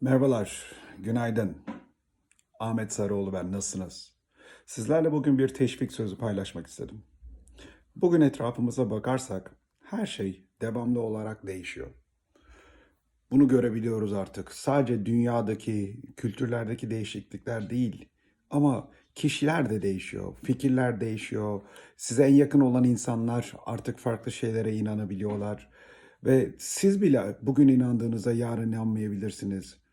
Merhabalar, günaydın. Ahmet Sarıoğlu ben, nasılsınız? Sizlerle bugün bir teşvik sözü paylaşmak istedim. Bugün etrafımıza bakarsak her şey devamlı olarak değişiyor. Bunu görebiliyoruz artık. Sadece dünyadaki, kültürlerdeki değişiklikler değil ama kişiler de değişiyor, fikirler değişiyor. Size en yakın olan insanlar artık farklı şeylere inanabiliyorlar. Ve siz bile bugün inandığınızda yarın inanmayabilirsiniz.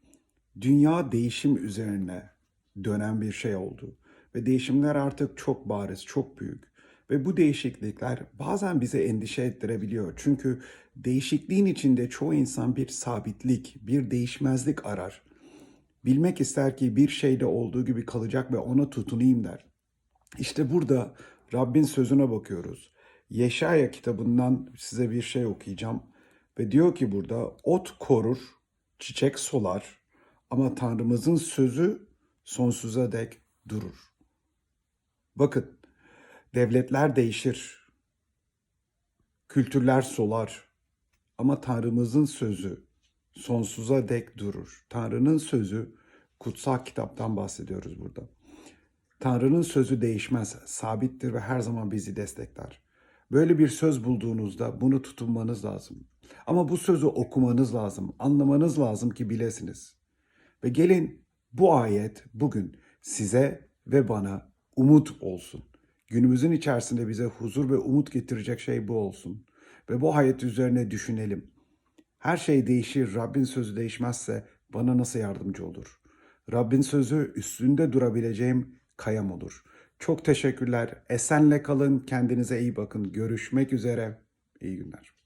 Dünya değişim üzerine dönen bir şey oldu. Ve değişimler artık çok bariz, çok büyük. Ve bu değişiklikler bazen bize endişe ettirebiliyor. Çünkü değişikliğin içinde çoğu insan bir sabitlik, bir değişmezlik arar. Bilmek ister ki bir şeyde olduğu gibi kalacak ve ona tutunayım der. İşte burada Rabbin sözüne bakıyoruz. Yeşaya kitabından size bir şey okuyacağım. Ve diyor ki burada ot korur, çiçek solar ama Tanrımızın sözü sonsuza dek durur. Bakın devletler değişir, kültürler solar ama Tanrımızın sözü sonsuza dek durur. Tanrı'nın sözü kutsal kitaptan bahsediyoruz burada. Tanrı'nın sözü değişmez, sabittir ve her zaman bizi destekler. Böyle bir söz bulduğunuzda bunu tutunmanız lazım. Ama bu sözü okumanız lazım, anlamanız lazım ki bilesiniz. Ve gelin bu ayet bugün size ve bana umut olsun. Günümüzün içerisinde bize huzur ve umut getirecek şey bu olsun. Ve bu ayet üzerine düşünelim. Her şey değişir, Rabbin sözü değişmezse bana nasıl yardımcı olur? Rabbin sözü üstünde durabileceğim kayam olur. Çok teşekkürler. Esenle kalın, kendinize iyi bakın. Görüşmek üzere. İyi günler.